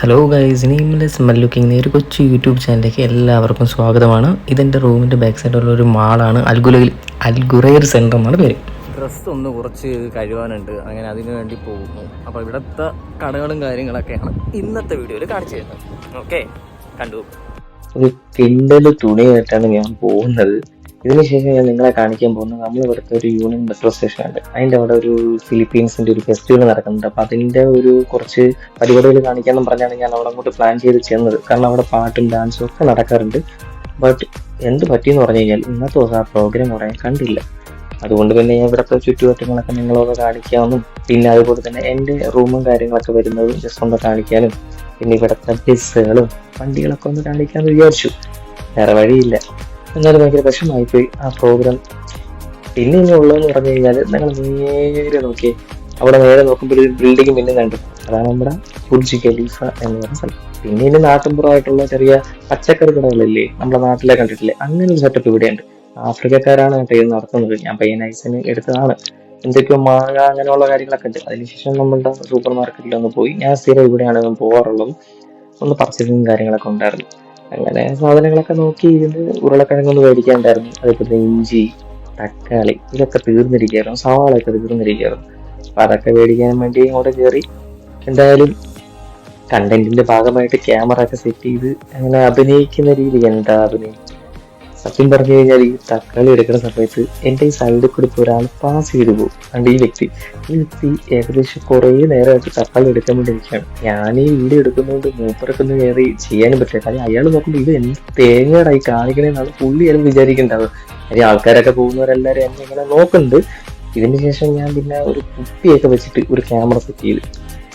Hello guys nameless looking ഒരു കൊച്ചു YouTube ചാനലിലേക്ക് എല്ലാവർക്കും സ്വാഗതമാണ്. ഇതെന്റെ റൂമിന്റെ ബാക്ക് സൈഡിലുള്ള ഒരു മാളാണ്. അൽഗുലയിൽ അൽഗുറൈർ സെന്റർ എന്നാണ് പേര്. ഡ്രസ്സ് ഒന്ന് കുറച്ച് കഴുകാനുണ്ട്. അങ്ങനെ അതിനു വേണ്ടി പോകുന്നു. അപ്പോൾ ഇവിടുത്തെ കടകളും കാര്യങ്ങളൊക്കെയാണ് ഇന്നത്തെ വീഡിയോയിൽ കാണിച്ചു തരുന്നത്. ഓക്കെ കണ്ടു. ഒരു കിണ്ടൽ തുണിയായിട്ടാണ് ഞാൻ പോകുന്നത്. ഇതിനുശേഷം ഞാൻ നിങ്ങളെ കാണിക്കാൻ പോകുന്നത് നമ്മൾ ഇവിടുത്തെ ഒരു യൂണിയൻ മെട്രോ സ്റ്റേഷൻ ഉണ്ട്. അതിന്റെ അവിടെ ഒരു ഫിലിപ്പീൻസിന്റെ ഒരു ഫെസ്റ്റിവൽ നടക്കുന്നുണ്ട്. അപ്പോൾ അതിന്റെ ഒരു കുറച്ച് പരിപാടികൾ കാണിക്കാമെന്ന് പറഞ്ഞാണ് ഞാൻ അവിടെ അങ്ങോട്ട് പ്ലാൻ ചെയ്ത് ചെന്നത്. കാരണം അവിടെ പാട്ടും ഡാൻസും ഒക്കെ നടക്കാറുണ്ട്. ബട്ട് എന്ത് പറ്റിയെന്ന് പറഞ്ഞു കഴിഞ്ഞാൽ ഇന്നത്തെ ദിവസം ആ പ്രോഗ്രാം പറയാൻ കണ്ടില്ല. അതുകൊണ്ട് പിന്നെ ഞാൻ ഇവിടുത്തെ ചുറ്റുവട്ടങ്ങളൊക്കെ നിങ്ങളൊക്കെ കാണിക്കാമെന്നും പിന്നെ അതുപോലെ തന്നെ എന്റെ റൂമും കാര്യങ്ങളൊക്കെ വരുന്നതും ജസ്റ്റ് ഒന്ന് കാണിക്കാനും പിന്നെ ഇവിടുത്തെ ബസ്സുകളും വണ്ടികളൊക്കെ ഒന്ന് കാണിക്കാമെന്ന് വിചാരിച്ചു. വേറെ വഴിയില്ല. എന്നാലും ഭയങ്കര വിഷമായിപ്പോയി ആ പ്രോഗ്രാം പിന്നെ ഇനി ഉള്ളതെന്ന് പറഞ്ഞു കഴിഞ്ഞാൽ ഞങ്ങൾ നേരെ നോക്കി. അവിടെ നേരെ നോക്കുമ്പോൾ ഒരു ബിൽഡിംഗ് പിന്നെ കണ്ടു. അതാണ് നമ്മുടെ ബുർജ് ഖലീഫ എന്ന് പറഞ്ഞ സ്ഥലം. പിന്നെ ഇനി നാട്ടിൻപുറമായിട്ടുള്ള ചെറിയ പച്ചക്കറി കടകളില്ലേ നമ്മുടെ നാട്ടിലെ കണ്ടിട്ടില്ലേ? അങ്ങനെ ഒരു സെറ്റപ്പ് ഇവിടെയുണ്ട്. ആഫ്രിക്കക്കാരാണ് കേട്ടോ ഇത് നടത്തുന്നത്. ഞാൻ പയ്യനൈസിന് എടുത്തതാണ്. എന്തൊക്കെയോ മാങ്ങ അങ്ങനെയുള്ള കാര്യങ്ങളൊക്കെ ഉണ്ട്. അതിനുശേഷം നമ്മളുടെ സൂപ്പർ മാർക്കറ്റിൽ ഒന്ന് പോയി. ഞാൻ സ്ഥിരം ഇവിടെയാണ് പോകാറുള്ളത് ഒന്ന് പർച്ചേസിങ് കാര്യങ്ങളൊക്കെ ഉണ്ടായിരുന്നു. അങ്ങനെ സാധനങ്ങളൊക്കെ നോക്കി ഇരുന്ന് ഉരുളക്കിഴങ്ങൊന്നും മേടിക്കാണ്ടായിരുന്നു. അതേപോലെ ഇഞ്ചി തക്കാളി ഇതൊക്കെ തീർന്നിരിക്കുകയായിരുന്നു. സവാളയൊക്കെ തീർന്നിരിക്കുകയായിരുന്നു. അപ്പൊ അതൊക്കെ മേടിക്കാൻ വേണ്ടി ഇങ്ങോട്ട് കയറി എന്തായാലും കണ്ടന്റിന്റെ ഭാഗമായിട്ട് ക്യാമറ ഒക്കെ സെറ്റ് ചെയ്ത് അങ്ങനെ അഭിനയിക്കുന്ന രീതി എന്താ അഭിനയം സത്യം പറഞ്ഞു കഴിഞ്ഞാൽ ഈ തക്കാളി എടുക്കുന്ന സമയത്ത് എന്റെ ഈ സൈഡിൽ കൂടി ഒരാൾ പാസ് ചെയ്തു പോകും. അണ്ട് ഈ വ്യക്തി ഈ വ്യക്തി ഏകദേശം കുറേ നേരമായിട്ട് തക്കാളി എടുക്കാൻ വേണ്ടി ഇരിക്കുകയാണ് ഞാൻ ഈ വീഡിയോ എടുക്കുന്നതുകൊണ്ട് മൂപ്പറക്കൊന്നും കയറി ചെയ്യാനും പറ്റില്ല. കാര്യം അയാൾ നോക്കുമ്പോൾ ഇത് എന്ത് തേങ്ങയുടായി കാണിക്കണേന്നാണ് പുള്ളി അയാൾ വിചാരിക്കേണ്ടത് കാര്യം ആൾക്കാരൊക്കെ പോകുന്നവരെല്ലാവരും എന്നെ ഇങ്ങനെ നോക്കുന്നുണ്ട്. ഇതിന് ശേഷം ഞാൻ പിന്നെ ഒരു കുപ്പിയൊക്കെ വെച്ചിട്ട് ഒരു ക്യാമറ സെറ്റ് ചെയ്തു.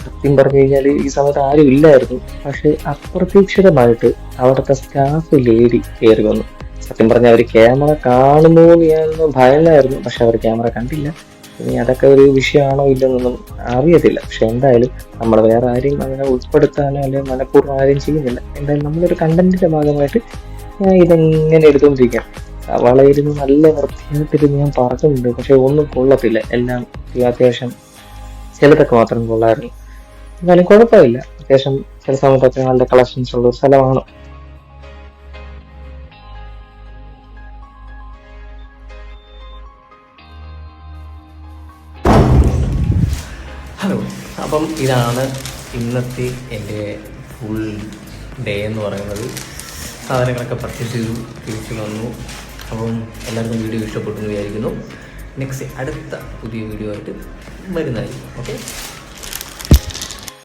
സത്യം പറഞ്ഞു കഴിഞ്ഞാൽ ഈ സമയത്ത് ആരും ഇല്ലായിരുന്നു. പക്ഷെ അപ്രതീക്ഷിതമായിട്ട് അവിടുത്തെ സ്റ്റാഫ് ലേഡി കയറി വന്നു. സത്യം പറഞ്ഞാൽ അവർ ക്യാമറ കാണുന്നു എന്ന് ഭയമായിരുന്നു പക്ഷെ അവർ ക്യാമറ കണ്ടില്ല. ഇനി അതൊക്കെ ഒരു വിഷയമാണോ ഇല്ലെന്നൊന്നും അറിയത്തില്ല. പക്ഷെ എന്തായാലും നമ്മൾ വേറെ ആരെയും അങ്ങനെ ഉൾപ്പെടുത്താനോ അല്ലെങ്കിൽ മനഃപൂർവം ആരെയും ചെയ്യുന്നില്ല. എന്തായാലും നമ്മളൊരു കണ്ടന്റിന്റെ ഭാഗമായിട്ട് ഇതെങ്ങനെ എടുത്തുകൊണ്ടിരിക്കാം സവാളയിരുന്ന് നല്ല വൃത്തിയായിട്ടിട്ട് ഞാൻ പറഞ്ഞിട്ടുണ്ട്. പക്ഷെ ഒന്നും കൊള്ളത്തില്ല. എല്ലാം അത്യാവശ്യം ചിലതൊക്കെ മാത്രം കൊള്ളായിരുന്നു എന്നാലും കുഴപ്പമില്ല. അത്യാവശ്യം ചില സമയത്തൊക്കെ നല്ല കളക്ഷൻസ് ഉള്ള സ്ഥലമാണ്. ഹലോ. അപ്പം ഇതാണ് ഇന്നത്തെ എന്റെ ഫുൾ ഡേ എന്ന് പറയുന്നത്. സാധനങ്ങളൊക്കെ പർച്ചേസ് ചെയ്തു തിരിച്ചു വന്നു. അപ്പം എല്ലാവർക്കും വീഡിയോ ഇഷ്ടപ്പെട്ടു എന്ന് വിചാരിക്കുന്നു. നെക്സ്റ്റ് അടുത്ത പുതിയ വീഡിയോ ആയിട്ട് വരുന്നതായിരിക്കും. ഓക്കെ